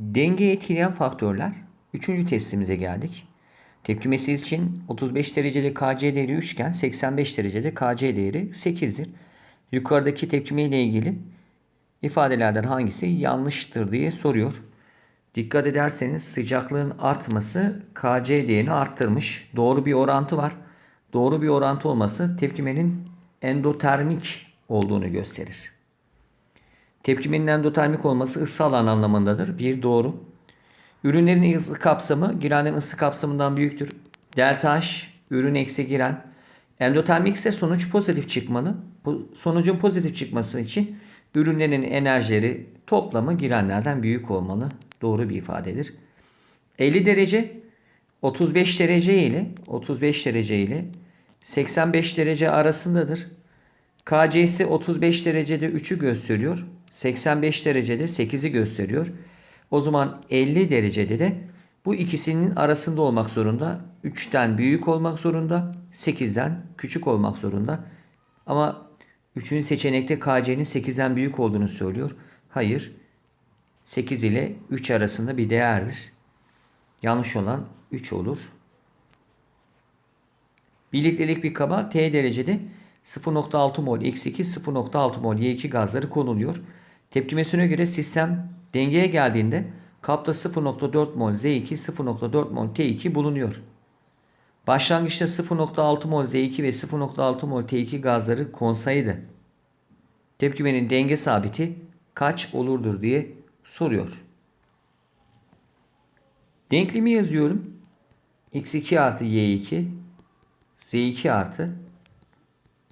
Dengeyi etkileyen faktörler. Üçüncü testimize geldik. Tepkimesi için 35 derecede KC değeri 3 iken 85 derecede KC değeri 8'dir. Yukarıdaki tepkime ile ilgili ifadelerden hangisi yanlıştır diye soruyor. Dikkat ederseniz sıcaklığın artması KC değerini arttırmış. Doğru bir orantı var. Doğru bir orantı olması tepkimenin endotermik olduğunu gösterir. Tepkimenin endotermik olması ısı alan anlamındadır. Bir doğru. Ürünlerin ısı kapsamı girenlerin ısı kapsamından büyüktür. Delta H ürün eksi giren. Endotermik ise sonuç pozitif çıkmalı. Bu sonucun pozitif çıkması için ürünlerin enerjileri toplamı girenlerden büyük olmalı. Doğru bir ifadedir. 50 derece 35 derece ile 35 derece ile 85 derece arasındadır. KC'si 35 derecede 3'ü gösteriyor. 85 derecede 8'i gösteriyor. O zaman 50 derecede de bu ikisinin arasında olmak zorunda. 3'ten büyük olmak zorunda. 8'den küçük olmak zorunda. Ama 3. seçenekte KC'nin 8'den büyük olduğunu söylüyor. Hayır. 8 ile 3 arasında bir değerdir. Yanlış olan 3 olur. Birliktelik bir kaba T derecede 0.6 mol X2 0.6 mol Y2 gazları konuluyor. Tepkimesine göre sistem dengeye geldiğinde kapta 0.4 mol Z2 0.4 mol T2 bulunuyor. Başlangıçta 0.6 mol Z2 ve 0.6 mol T2 gazları konsaydı. Tepkimenin denge sabiti kaç olurdur diye soruyor. Denklemi yazıyorum. X2 artı Y2 Z2 artı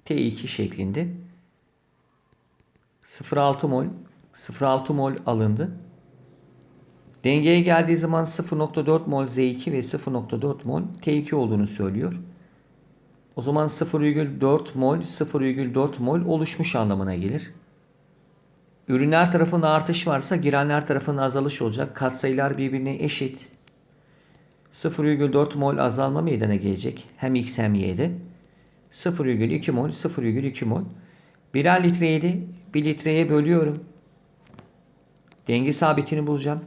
T2 şeklinde 0.6 mol 0.6 mol alındı. Dengeye geldiği zaman 0.4 mol Z2 ve 0.4 mol T2 olduğunu söylüyor. O zaman 0,4 mol 0,4 mol oluşmuş anlamına gelir. Ürünler tarafında artış varsa girenler tarafında azalış olacak. Katsayılar birbirine eşit. 0,4 mol azalma meydana gelecek. Hem X hem Y'de. 0,2 mol 0,2 mol. Birer litreydi. 1 litreye bölüyorum. Denge sabitini bulacağım.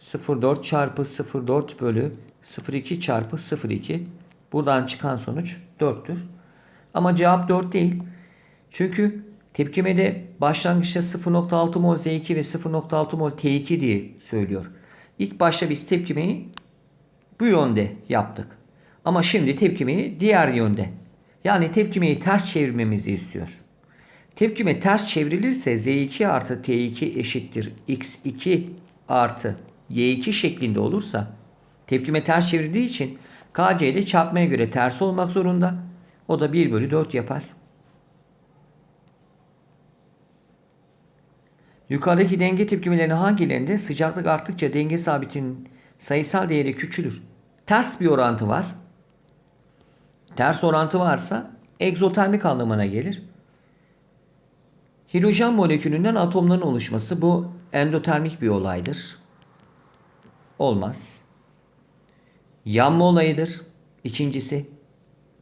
0,4 çarpı 0,4 bölü 0,2 çarpı 0,2. Buradan çıkan sonuç 4'tür. Ama cevap 4 değil. Çünkü tepkimede başlangıçta 0.6 mol Z2 ve 0.6 mol T2 diye söylüyor. İlk başta biz tepkimeyi bu yönde yaptık. Ama şimdi tepkimeyi diğer yönde. Yani tepkimeyi ters çevirmemizi istiyor. Tepkime ters çevrilirse Z2 artı T2 eşittir X2 artı Y2 şeklinde olursa tepkime ters çevirdiği için KC'de çarpmaya göre ters olmak zorunda. O da 1 bölü 4 yapar. Yukarıdaki denge tepkimelerinin hangilerinde sıcaklık arttıkça denge sabitinin sayısal değeri küçülür? Ters bir orantı var. Ters orantı varsa egzotermik anlamına gelir. Hidrojen molekülünden atomların oluşması bu endotermik bir olaydır. Olmaz. Yanma olayıdır. İkincisi.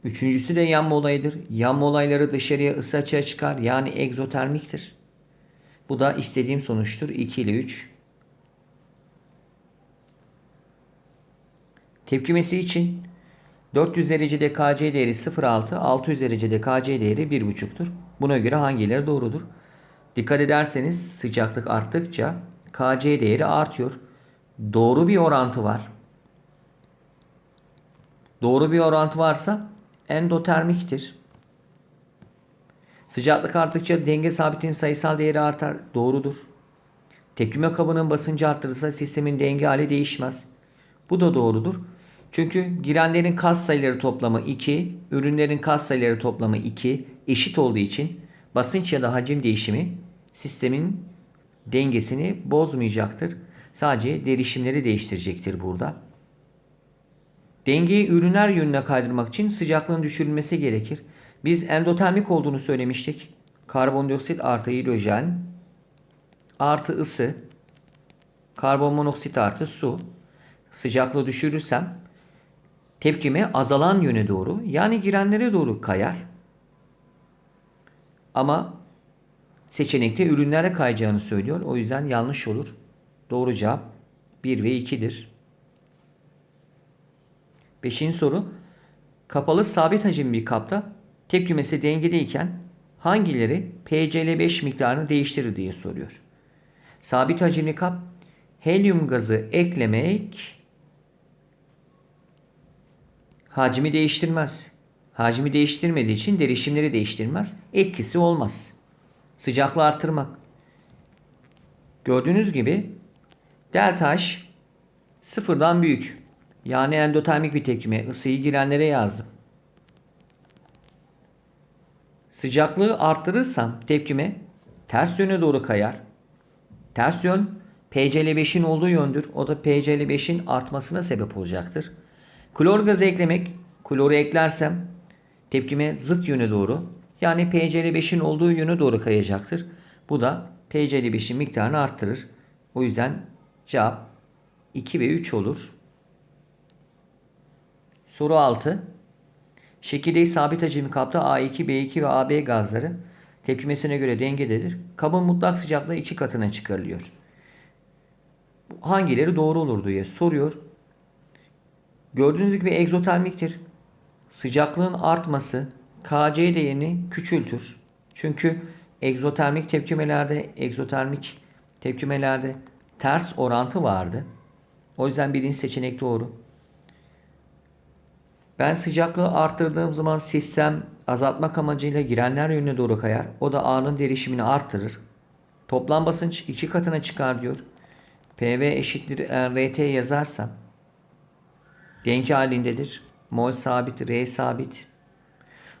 Üçüncüsü de yanma olayıdır. Yanma olayları dışarıya ısı açığa çıkar. Yani egzotermiktir. Bu da istediğim sonuçtur. 2 ile 3. Tepkimesi için 400 derecede Kc değeri 0.6, 600 derecede Kc değeri 1.5'tur. Buna göre hangileri doğrudur? Dikkat ederseniz sıcaklık arttıkça Kc değeri artıyor. Doğru bir orantı var. Doğru bir orantı varsa endotermiktir. Sıcaklık arttıkça denge sabitinin sayısal değeri artar. Doğrudur. Tepkime kabının basıncı arttırılırsa sistemin denge hali değişmez. Bu da doğrudur. Çünkü girenlerin kat sayıları toplamı 2, ürünlerin kat sayıları toplamı 2 eşit olduğu için basınç ya da hacim değişimi sistemin dengesini bozmayacaktır. Sadece derişimleri değiştirecektir burada. Dengeyi ürünler yönüne kaydırmak için sıcaklığın düşürülmesi gerekir. Biz endotermik olduğunu söylemiştik. Karbondioksit artı hidrojen artı ısı karbon monoksit artı su sıcaklığı düşürürsem tepkime azalan yöne doğru yani girenlere doğru kayar. Ama seçenekte ürünlere kayacağını söylüyor. O yüzden yanlış olur. Doğru cevap 1 ve 2'dir. Beşinci soru. Kapalı sabit hacim bir kapta tepkimesi dengedeyken hangileri PCl5 miktarını değiştirir diye soruyor. Sabit hacimli kap helyum gazı eklemek hacmi değiştirmez. Hacmi değiştirmediği için derişimleri değiştirmez. Etkisi olmaz. Sıcaklığı artırmak. Gördüğünüz gibi delta H sıfırdan büyük. Yani endotermik bir tepkime ısıyı girenlere yazdım. Sıcaklığı arttırırsam tepkime ters yöne doğru kayar. Ters yön PCl5'in olduğu yöndür. O da PCl5'in artmasına sebep olacaktır. Klor gazı eklemek, kloru eklersem tepkime zıt yöne doğru yani PCl5'in olduğu yöne doğru kayacaktır. Bu da PCl5'in miktarını arttırır. O yüzden cevap 2 ve 3 olur. Soru 6. Şekilde sabit hacimli kapta A2, B2 ve AB gazları tepkimesine göre dengededir. Kabın mutlak sıcaklığı iki katına çıkarılıyor. Hangileri doğru olur diye soruyor. Gördüğünüz gibi egzotermiktir. Sıcaklığın artması Kc değerini küçültür. Çünkü egzotermik tepkimelerde, egzotermik tepkimelerde ters orantı vardı. O yüzden birinci seçenek doğru. Ben sıcaklığı arttırdığım zaman sistem azaltmak amacıyla girenler yönüne doğru kayar. O da A'nın derişimini arttırır. Toplam basınç iki katına çıkar diyor. PV eşittir RT yazarsam denk halindedir. Mol sabit, R sabit.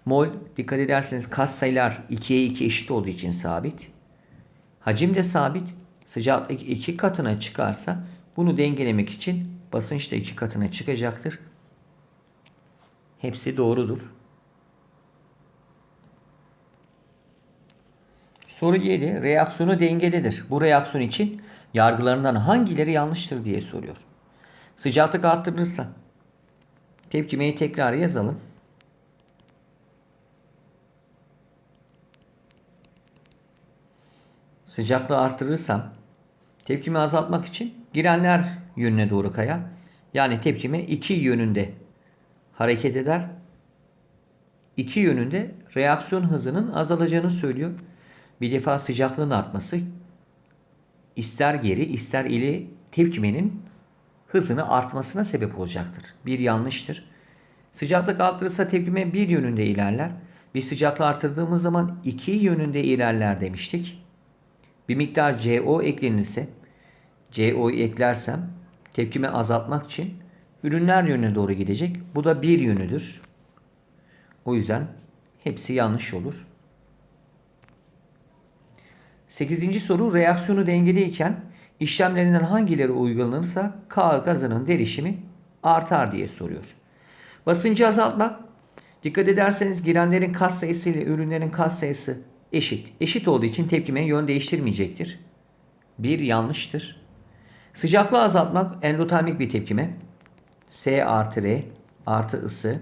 Mol dikkat ederseniz kas sayılar 2'ye 2 eşit olduğu için sabit. Hacim de sabit. Sıcaklık iki katına çıkarsa bunu dengelemek için basınç da iki katına çıkacaktır. Hepsi doğrudur. Soru 7. Reaksiyonu dengededir. Bu reaksiyon için yargılarından hangileri yanlıştır diye soruyor. Sıcaklık arttırılırsa tepkimeyi tekrar yazalım. Sıcaklığı arttırırsam tepkimi azaltmak için girenler yönüne doğru kayar. Yani tepkime iki yönünde hareket eder. İki yönünde reaksiyon hızının azalacağını söylüyor. Bir defa sıcaklığın artması ister geri ister ileri tepkimenin hızını artmasına sebep olacaktır. Bir yanlıştır. Sıcaklık arttırırsa tepkime bir yönünde ilerler. Bir sıcaklığı arttırdığımız zaman iki yönünde ilerler demiştik. Bir miktar CO eklenirse CO'yu eklersem tepkimi azaltmak için ürünler yönüne doğru gidecek. Bu da bir yönüdür. O yüzden hepsi yanlış olur. Sekizinci soru reaksiyonu dengedeyken işlemlerinden hangileri uygulanırsa K gazının derişimi artar diye soruyor. Basıncı azaltmak dikkat ederseniz girenlerin kat sayısı ile ürünlerin kat sayısı eşit. Eşit olduğu için tepkime yön değiştirmeyecektir. Bir yanlıştır. Sıcaklığı azaltmak endotermik bir tepkime. S artı R artı ısı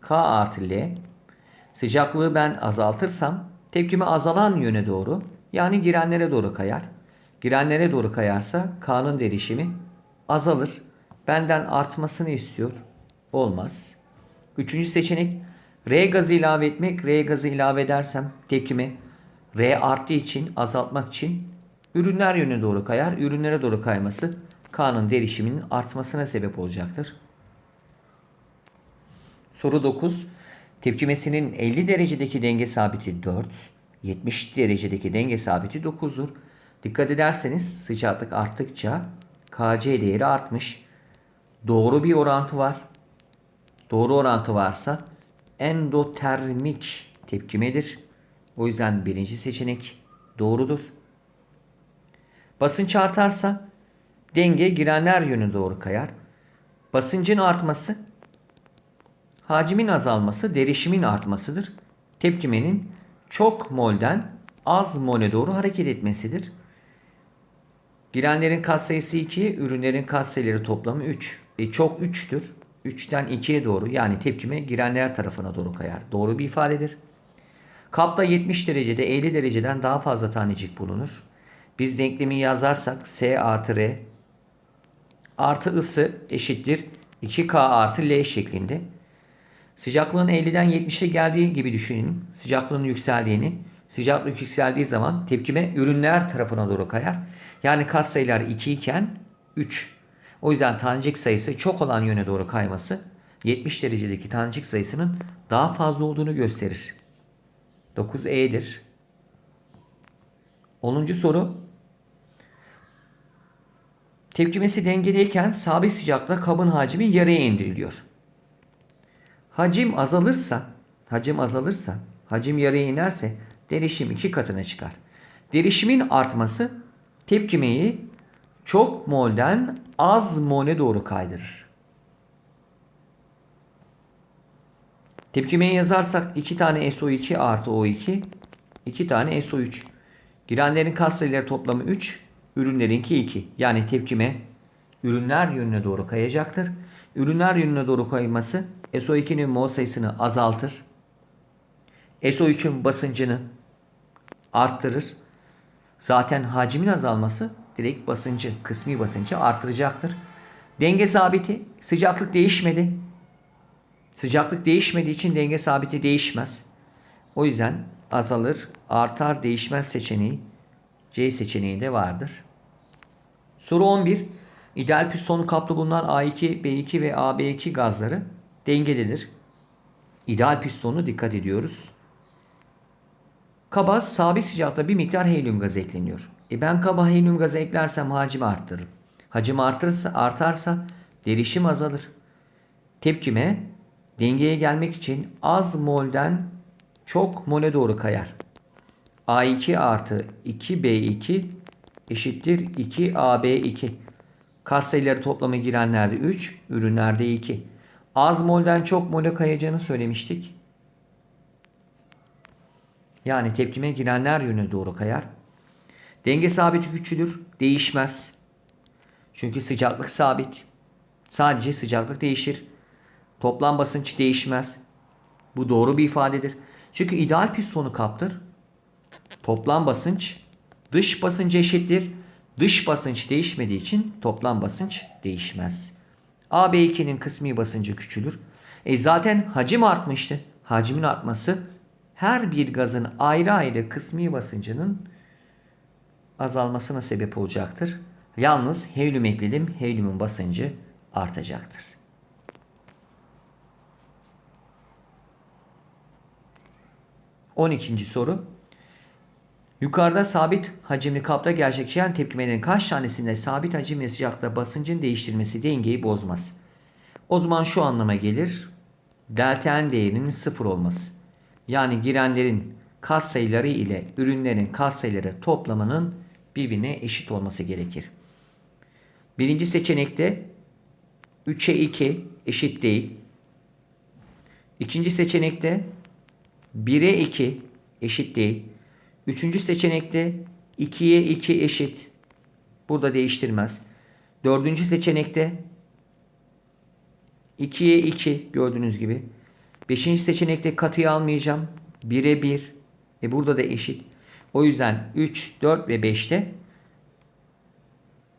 K artı L. Sıcaklığı ben azaltırsam tepkime azalan yöne doğru yani girenlere doğru kayar. Girenlere doğru kayarsa K'nın derişimi azalır. Benden artmasını istiyor. Olmaz. Üçüncü seçenek R gazı ilave etmek. R gazı ilave edersem tepkime R arttığı için azaltmak için ürünler yönüne doğru kayar. Ürünlere doğru kayması K'nın derişiminin artmasına sebep olacaktır. Soru 9. Tepkimesinin 50 derecedeki denge sabiti 4, 70 derecedeki denge sabiti 9'dur. Dikkat ederseniz sıcaklık arttıkça Kc değeri artmış. Doğru bir orantı var. Doğru orantı varsa endotermik tepkimedir. O yüzden birinci seçenek doğrudur. Basınç artarsa denge girenler yönü doğru kayar. Basıncın artması hacmin azalması derişimin artmasıdır. Tepkimenin çok molden az mole doğru hareket etmesidir. Girenlerin katsayısı 2, ürünlerin katsayıları toplamı 3. E, çok 3'tür. 3'ten 2'ye doğru yani tepkime girenler tarafına doğru kayar. Doğru bir ifadedir. Kapta 70 derecede 50 dereceden daha fazla tanecik bulunur. Biz denklemi yazarsak S artı R artı ısı eşittir 2K artı L şeklinde. Sıcaklığın 50'den 70'e geldiği gibi düşünün. Sıcaklığın yükseldiğini. Sıcaklık yükseldiği zaman tepkime ürünler tarafına doğru kayar. Yani katsayılar 2 iken 3. O yüzden tanecik sayısı çok olan yöne doğru kayması 70 derecedeki tanecik sayısının daha fazla olduğunu gösterir. 9E'dir. 10. soru. Tepkimesi dengedeyken sabit sıcakta kabın hacmi yarıya indiriliyor. Hacim azalırsa, hacim azalırsa, hacim yarıya inerse derişim iki katına çıkar. Derişimin artması tepkimeyi çok molden az mole doğru kaydırır. Tepkimeyi yazarsak 2 tane SO2 artı O2, 2 tane SO3. Girenlerin katsayıları toplamı 3, ürünlerinki 2. Yani tepkime ürünler yönüne doğru kayacaktır. Ürünler yönüne doğru kayması SO2'nin mol sayısını azaltır. SO3'ün basıncını arttırır. Zaten hacmin azalması direkt basıncı, kısmi basıncı artıracaktır. Denge sabiti, sıcaklık değişmedi. Sıcaklık değişmediği için denge sabiti değişmez. O yüzden azalır, artar, değişmez seçeneği C seçeneğinde vardır. Soru 11. İdeal pistonu kaplı bulunan A2, B2 ve AB2 gazları dengededir. İdeal pistonu dikkat ediyoruz. Kaba sabit sıcakta bir miktar helyum gazı ekleniyor. E ben kaba helyum gazı eklersem hacmi arttırırım. Hacim artırsa, artarsa derişim azalır. Tepkime dengeye gelmek için az molden çok mole doğru kayar. A2 artı 2B2 eşittir 2AB2. Katsayıları toplamı girenlerde 3, ürünlerde 2. Az molden çok mole kayacağını söylemiştik. Yani tepkime girenler yönüne doğru kayar. Denge sabiti küçülür, değişmez. Çünkü sıcaklık sabit. Sadece sıcaklık değişir. Toplam basınç değişmez. Bu doğru bir ifadedir. Çünkü ideal pistonu kaptır. Toplam basınç dış basınç eşittir. Dış basınç değişmediği için toplam basınç değişmez. AB2'nin kısmi basıncı küçülür. E zaten hacim artmıştı. Hacmin artması her bir gazın ayrı ayrı kısmi basıncının azalmasına sebep olacaktır. Yalnız helyum ekledim. Helyumun basıncı artacaktır. On ikinci soru. Yukarıda sabit hacimli kapta gerçekleşen tepkimelerin kaç tanesinde sabit hacim ve sıcaklıkta basıncın değiştirmesi dengeyi bozmaz? O zaman şu anlama gelir. Delta N değerinin sıfır olması. Yani girenlerin katsayıları ile ürünlerin katsayıları toplamının birbirine eşit olması gerekir. Birinci seçenekte 3'e 2 eşit değil. İkinci seçenekte 1'e 2 eşit değil. Üçüncü seçenekte 2'ye 2 eşit. Burada değiştirmez. Dördüncü seçenekte 2'ye 2 gördüğünüz gibi. Beşinci seçenekte katıyı almayacağım. 1'e 1. E burada da eşit. O yüzden 3, 4 ve 5'te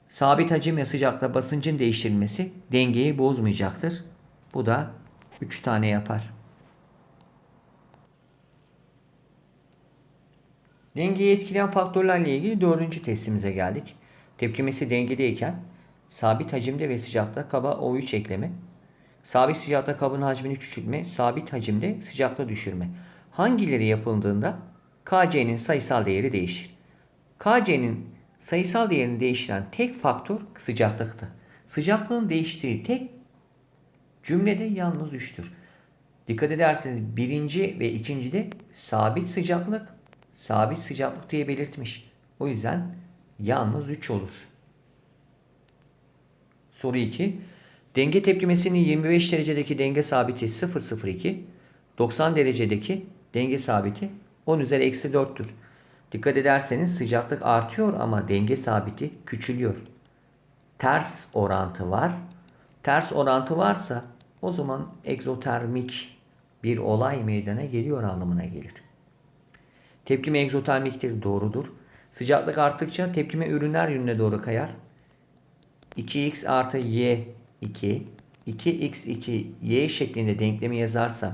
sabit hacim ve sıcakta basıncın değiştirilmesi dengeyi bozmayacaktır. Bu da 3 tane yapar. Dengeyi etkileyen faktörlerle ilgili dördüncü testimize geldik. Tepkimesi dengedeyken sabit hacimde ve sıcakta kaba O3 ekleme, sabit sıcakta kabın hacmini küçültme, sabit hacimde sıcakta düşürme. Hangileri yapıldığında KC'nin sayısal değeri değişir. KC'nin sayısal değerini değiştiren tek faktör sıcaklıktı. Sıcaklığın değiştiği tek cümlede yalnız 3'tür. Dikkat ederseniz birinci ve ikincide sabit sıcaklık, sabit sıcaklık diye belirtmiş. O yüzden yalnız 3 olur. Soru 2. Denge tepkimesinin 25 derecedeki denge sabiti 0,02, 90 derecedeki denge sabiti 10 üzeri eksi 4'tür. Dikkat ederseniz sıcaklık artıyor ama denge sabiti küçülüyor. Ters orantı var. Ters orantı varsa o zaman egzotermik bir olay meydana geliyor anlamına gelir. Tepkime egzotermiktir doğrudur. Sıcaklık arttıkça tepkime ürünler yönüne doğru kayar. 2x artı y 2 2x2 y şeklinde denklemi yazarsam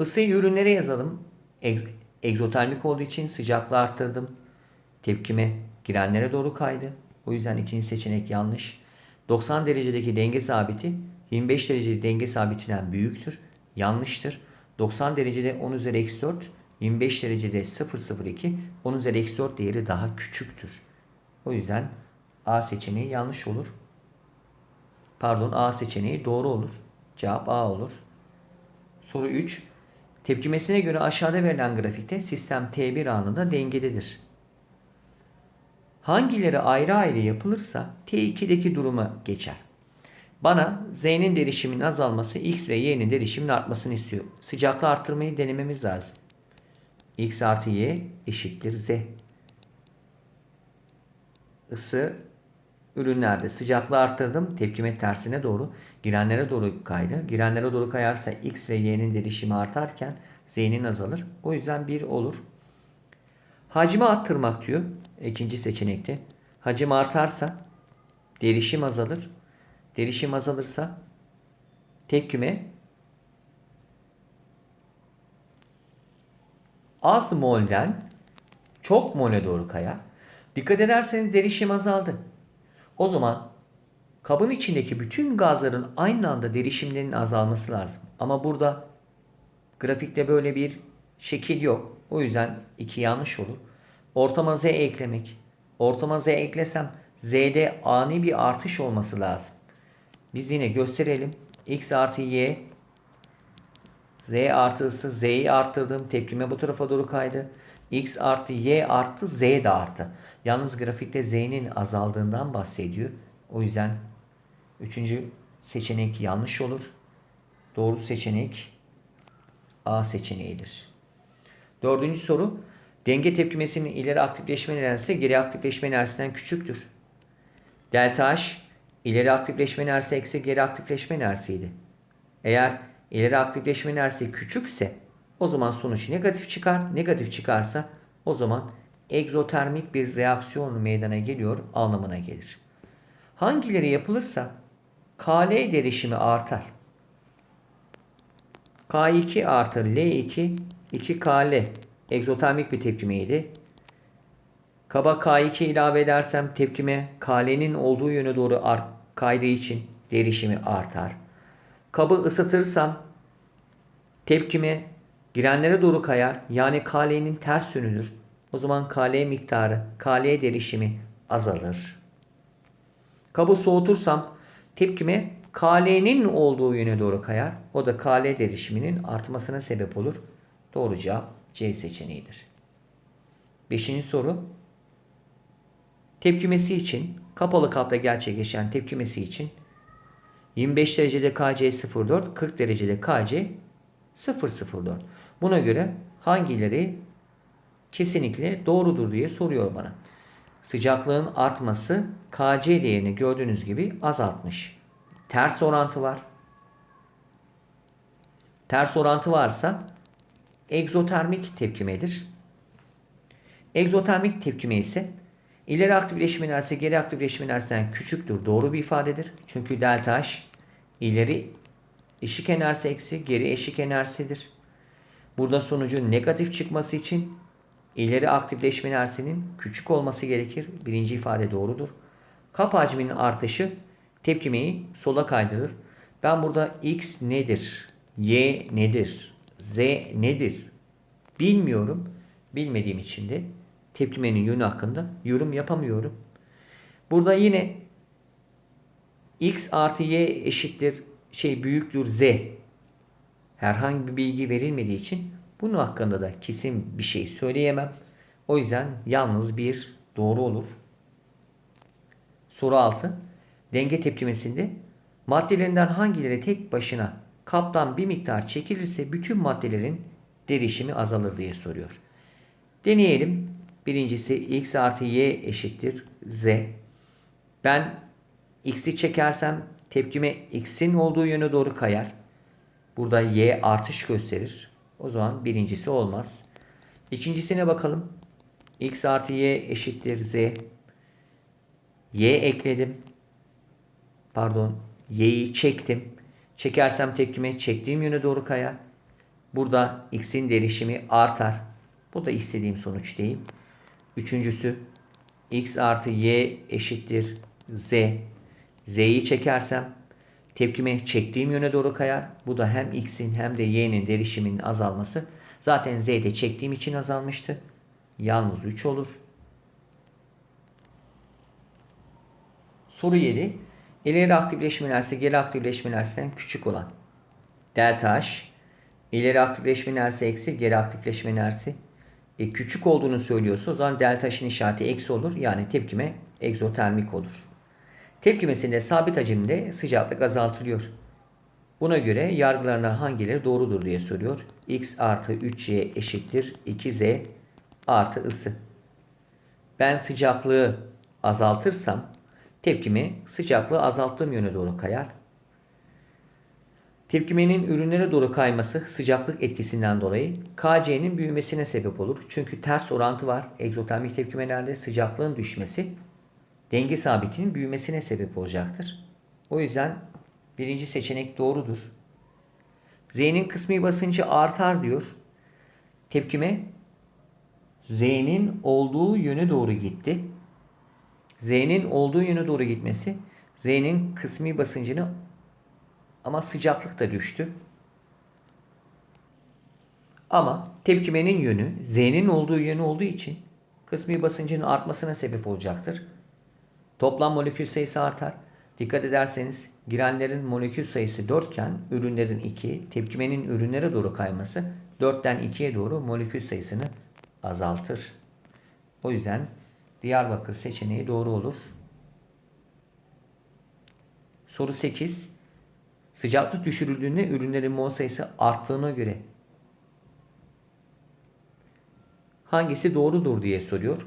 ısıyı ürünlere yazalım. Eg- egzotermik olduğu için sıcaklığı arttırdım. Tepkime girenlere doğru kaydı. O yüzden ikinci seçenek yanlış. 90 derecedeki denge sabiti 25 derecede denge sabitinden büyüktür. Yanlıştır. 90 derecede 10 üzeri eksi 4, 25 derecede 0,02, 10 üzeri eksi 4 değeri daha küçüktür. O yüzden A seçeneği yanlış olur. Pardon A seçeneği doğru olur. Cevap A olur. Soru 3. Tepkimesine göre aşağıda verilen grafikte sistem T1 anında dengededir. Hangileri ayrı ayrı yapılırsa T2'deki duruma geçer. Bana Z'nin derişiminin azalması X ve Y'nin derişiminin artmasını istiyor. Sıcaklığı arttırmayı denememiz lazım. X artı Y eşittir Z. Isı ürünlerde sıcaklığı arttırdım. Tepkime tersine doğru girenlere doğru kaydı. Girenlere doğru kayarsa X ve Y'nin derişimi artarken Z'nin azalır. O yüzden 1 olur. Hacmi arttırmak diyor ikinci seçenekte. Hacim artarsa derişim azalır. Derişim azalırsa tepkime az molden çok mole doğru kayar. Dikkat ederseniz derişim azaldı. O zaman kabın içindeki bütün gazların aynı anda derişimlerinin azalması lazım. Ama burada grafikte böyle bir şekil yok. O yüzden iki yanlış olur. Ortama z eklemek. Ortama z eklesem z'de ani bir artış olması lazım. Biz yine gösterelim. x artı y z artı ısı z'yi arttırdım. Tepkime bu tarafa doğru kaydı. X artı y arttı z de arttı. Yalnız grafikte z'nin azaldığından bahsediyor. O yüzden üçüncü seçenek yanlış olur. Doğru seçenek A seçeneğidir. Dördüncü soru. Denge tepkimesinin ileri aktifleşme enerjisi geri aktifleşme enerjisinden küçüktür. Delta H ileri aktifleşme enerjisi eksi geri aktifleşme enerjisiydi. Eğer ileri aktifleşme enerjisi küçükse o zaman sonuç negatif çıkar. Negatif çıkarsa o zaman egzotermik bir reaksiyon meydana geliyor anlamına gelir. Hangileri yapılırsa KL derişimi artar. K2 artı L2 2KL egzotermik bir tepkimeydi. Kaba K2 ilave edersem tepkime KL'nin olduğu yöne doğru art, kaydığı için derişimi artar. Kabı ısıtırsam tepkime girenlere doğru kayar. Yani KL'nin ters yönüdür. O zaman KL miktarı, KL derişimi azalır. Kabı soğutursam tepkime KL'nin olduğu yöne doğru kayar. O da KL derişiminin artmasına sebep olur. Doğru cevap C seçeneğidir. Beşinci soru. Tepkimesi için kapalı kapta gerçekleşen tepkimesi için 25 derecede KC04, 40 derecede KC004. Buna göre hangileri kesinlikle doğrudur diye soruyor bana. Sıcaklığın artması KC değerini gördüğünüz gibi azaltmış. Ters orantı var. Ters orantı varsa egzotermik tepkimedir. Egzotermik tepkime ise ileri aktifleşme enerjisi geri aktifleşme enerjisinden küçüktür. Doğru bir ifadedir. Çünkü delta H ileri eşik enerjisi eksi geri eşik enerjisidir. Burada sonucun negatif çıkması için ileri aktifleşme enerjisinin küçük olması gerekir. Birinci ifade doğrudur. Kap hacminin artışı tepkimeyi sola kaydırır. Ben burada x nedir? Y nedir? Z nedir? Bilmiyorum. Bilmediğim için de tepkimenin yönü hakkında yorum yapamıyorum. Burada yine x artı y eşittir şey büyüktür z. Herhangi bir bilgi verilmediği için bunun hakkında da kesin bir şey söyleyemem. O yüzden yalnız bir doğru olur. Soru 6. Denge tepkimesinde maddelerinden hangileri tek başına kaptan bir miktar çekilirse bütün maddelerin derişimi azalır diye soruyor. Deneyelim. Birincisi x artı y eşittir z. Ben x'i çekersem tepkime x'in olduğu yöne doğru kayar. Burada y artış gösterir. O zaman birincisi olmaz. İkincisine bakalım. x artı y eşittir z. y ekledim. pardon y'yi çektim. Çekersem tepkime çektiğim yöne doğru kayar. Burada x'in derişimi artar. Bu da istediğim sonuç değil. Üçüncüsü x artı y eşittir z. z'yi çekersem tepkime çektiğim yöne doğru kayar. Bu da hem x'in hem de y'nin derişiminin azalması. Zaten z'de çektiğim için azalmıştı. Yalnız 3 olur. Soru 7. İleri aktifleşme enerjisi geri aktifleşme enerjisinden küçük olan delta H ileri aktifleşme enerjisi eksi geri aktifleşme enerjisi e, küçük olduğunu söylüyorsa o zaman delta H'in işareti eksi olur. Yani tepkime egzotermik olur. Tepkimesinde sabit hacimde sıcaklık azaltılıyor. Buna göre yargılarına hangileri doğrudur diye soruyor. x artı 3y eşittir 2z artı ısı. Ben sıcaklığı azaltırsam tepkimi sıcaklığı azalttığım yöne doğru kayar. Tepkimenin ürünlere doğru kayması sıcaklık etkisinden dolayı KC'nin büyümesine sebep olur. Çünkü ters orantı var. Egzotermik tepkimelerde sıcaklığın düşmesi denge sabitinin büyümesine sebep olacaktır. O yüzden birinci seçenek doğrudur. Z'nin kısmi basıncı artar diyor. Tepkime Z'nin olduğu yöne doğru gitti. Z'nin olduğu yöne doğru gitmesi Z'nin kısmi basıncını ama sıcaklık da düştü. Ama tepkimenin yönü Z'nin olduğu yönü olduğu için kısmi basıncının artmasına sebep olacaktır. Toplam molekül sayısı artar. Dikkat ederseniz girenlerin molekül sayısı 4 iken ürünlerin 2, tepkimenin ürünlere doğru kayması 4'ten 2'ye doğru molekül sayısını azaltır. O yüzden Diyarbakır seçeneği doğru olur. Soru 8. Sıcaklık düşürüldüğünde ürünlerin mol sayısı arttığına göre hangisi doğrudur diye soruyor.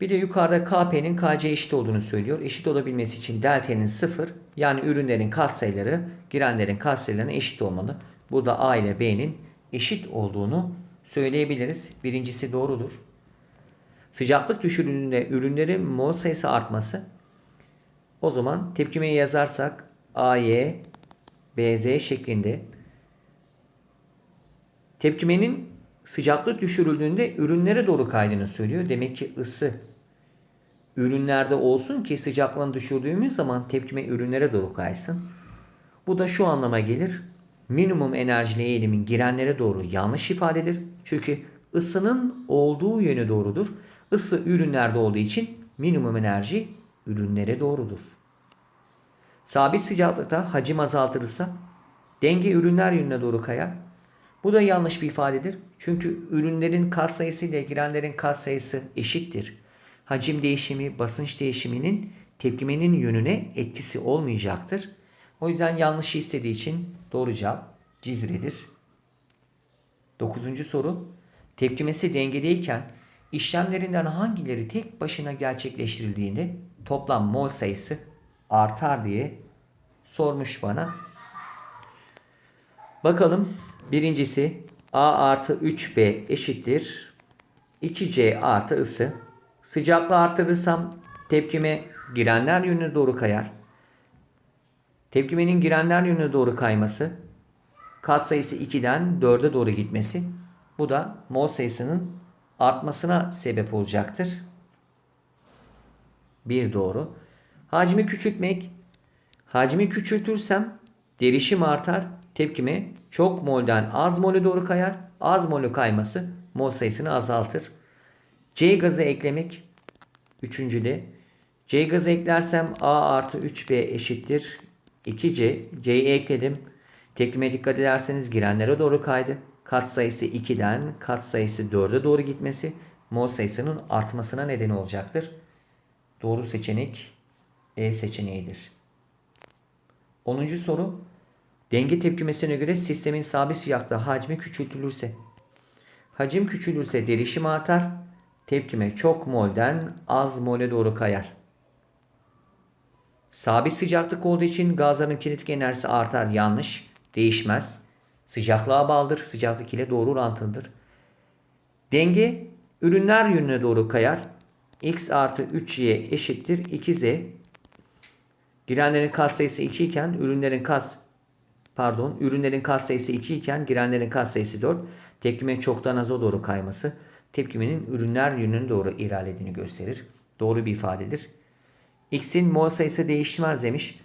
Bir de yukarıda KP'nin KC eşit olduğunu söylüyor. Eşit olabilmesi için delta'nın 0 yani ürünlerin katsayıları girenlerin katsayılarına eşit olmalı. Burada A ile B'nin eşit olduğunu söyleyebiliriz. Birincisi doğrudur. Sıcaklık düşürüldüğünde ürünlerin mol sayısı artması. O zaman tepkimeyi yazarsak AY BZ şeklinde tepkimenin sıcaklık düşürüldüğünde ürünlere doğru kaydığını söylüyor. Demek ki ısı ürünlerde olsun ki sıcaklığını düşürdüğümüz zaman tepkime ürünlere doğru kaysın. Bu da şu anlama gelir. Minimum enerjili eğilimin girenlere doğru yanlış ifadedir. Çünkü ısının olduğu yöne doğrudur. Isı ürünlerde olduğu için minimum enerji ürünlere doğrudur. Sabit sıcaklıkta hacim azaltılırsa denge ürünler yönüne doğru kayar. Bu da yanlış bir ifadedir. Çünkü ürünlerin katsayısı ile girenlerin katsayısı eşittir. Hacim değişimi, basınç değişiminin tepkimenin yönüne etkisi olmayacaktır. O yüzden yanlışı istediği için doğru cevap Cizre'dir. Dokuzuncu soru. Tepkimesi dengedeyken işlemlerinden hangileri tek başına gerçekleştirildiğinde toplam mol sayısı artar diye sormuş bana. Bakalım birincisi A artı 3B eşittir 2C artı ısı. Sıcaklığı artırırsam tepkime girenler yönüne doğru kayar. Tepkimenin girenler yönüne doğru kayması katsayısı 2'den 4'e doğru gitmesi bu da mol sayısının artmasına sebep olacaktır. Bir doğru. Hacmi küçültmek. Hacmi küçültürsem derişim artar. Tepkime çok molden az mole doğru kayar. Az mole kayması mol sayısını azaltır. C gazı eklemek. Üçüncüde. C gazı eklersem A artı 3B eşittir. 2C. C'yi ekledim. Tepkime dikkat ederseniz girenlere doğru kaydı. Kat sayısı 2'den kat sayısı 4'e doğru gitmesi mol sayısının artmasına neden olacaktır. Doğru seçenek E seçeneğidir. 10. soru. Denge tepkimesine göre sistemin sabit sıcaklığı hacmi küçültülürse. Hacim küçülürse derişim artar. Tepkime çok molden az mole doğru kayar. Sabit sıcaklık olduğu için gazların kinetik enerjisi artar. Yanlış. Değişmez. Sıcaklığa bağlıdır. Sıcaklık ile doğru orantılıdır. Denge ürünler yönüne doğru kayar. x artı 3y eşittir 2z. Girenlerin katsayısı 2 iken ürünlerin kat pardon ürünlerin katsayısı 2 iken girenlerin katsayısı 4. Tepkime çoktan aza doğru kayması tepkimenin ürünler yönüne doğru ilerlediğini gösterir. Doğru bir ifadedir. X'in mol sayısı değişmez demiş.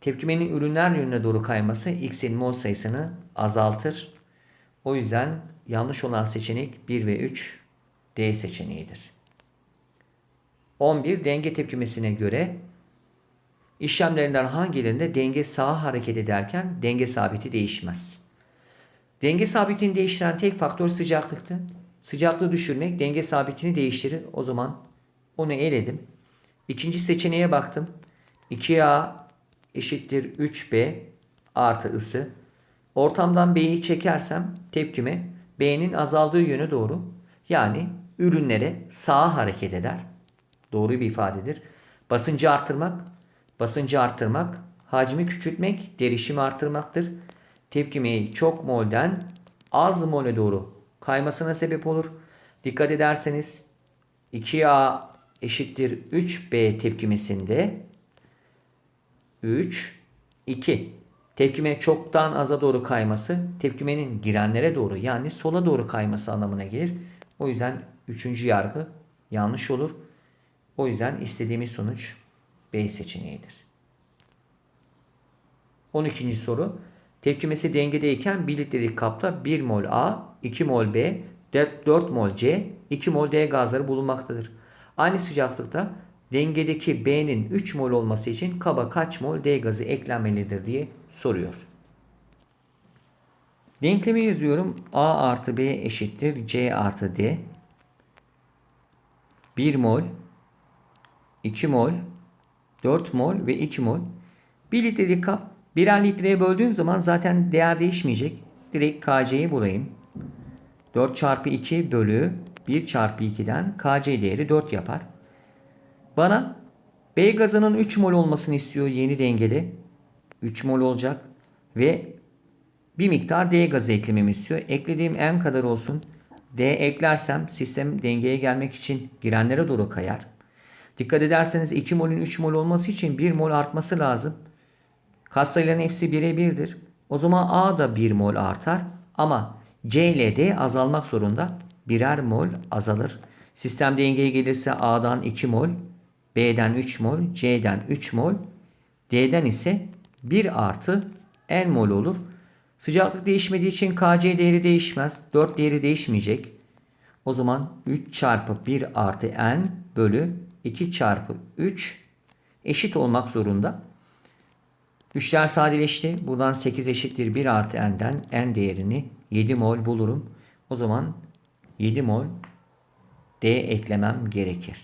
Tepkimenin ürünler yönüne doğru kayması X'in mol sayısını azaltır. O yüzden yanlış olan seçenek 1 ve 3 D seçeneğidir. 11 denge tepkimesine göre işlemlerinden hangilerinde denge sağa hareket ederken denge sabiti değişmez. Denge sabitini değiştiren tek faktör sıcaklıktı. Sıcaklığı düşürmek denge sabitini değiştirir. O zaman onu eledim. İkinci seçeneğe baktım. 2A eşittir 3B artı ısı. Ortamdan B'yi çekersem tepkime B'nin azaldığı yöne doğru yani ürünlere sağa hareket eder. Doğru bir ifadedir. Basıncı artırmak, basıncı artırmak, hacmi küçültmek, derişimi artırmaktır. Tepkimeyi çok molden az mole doğru kaymasına sebep olur. Dikkat ederseniz 2A eşittir 3B tepkimesinde 3, 2. Tepkime çoktan aza doğru kayması tepkimenin girenlere doğru yani sola doğru kayması anlamına gelir. O yüzden üçüncü yargı yanlış olur. O yüzden istediğimiz sonuç B seçeneğidir. 12. soru. Tepkimesi dengedeyken 1 litrelik kapta 1 mol A, 2 mol B, 4 mol C, 2 mol D gazları bulunmaktadır. Aynı sıcaklıkta dengedeki B'nin 3 mol olması için kaba kaç mol D gazı eklenmelidir diye soruyor. Denklemi yazıyorum. A artı B eşittir C artı D. 1 mol, 2 mol, 4 mol ve 2 mol. 1 litrelik kap birer litreye böldüğüm zaman zaten değer değişmeyecek. Direkt KC'yi bulayım. 4 çarpı 2 bölü 1 çarpı 2'den KC değeri 4 yapar. Bana B gazının 3 mol olmasını istiyor yeni dengede. 3 mol olacak. Ve bir miktar D gazı eklememi istiyor. Eklediğim M kadar olsun. D eklersem sistem dengeye gelmek için girenlere doğru kayar. Dikkat ederseniz 2 molün 3 mol olması için 1 mol artması lazım. Katsayıların hepsi birebirdir. O zaman A da 1 mol artar. Ama C ile D azalmak zorunda. Birer mol azalır. Sistem dengeye gelirse A'dan 2 mol, B'den 3 mol, C'den 3 mol, D'den ise 1 artı N mol olur. Sıcaklık değişmediği için Kc değeri değişmez. 4 değeri değişmeyecek. O zaman 3 çarpı 1 artı N bölü 2 çarpı 3 eşit olmak zorunda. 3'ler sadeleşti. Buradan 8 eşittir 1 artı N'den N değerini 7 mol bulurum. O zaman 7 mol D eklemem gerekir.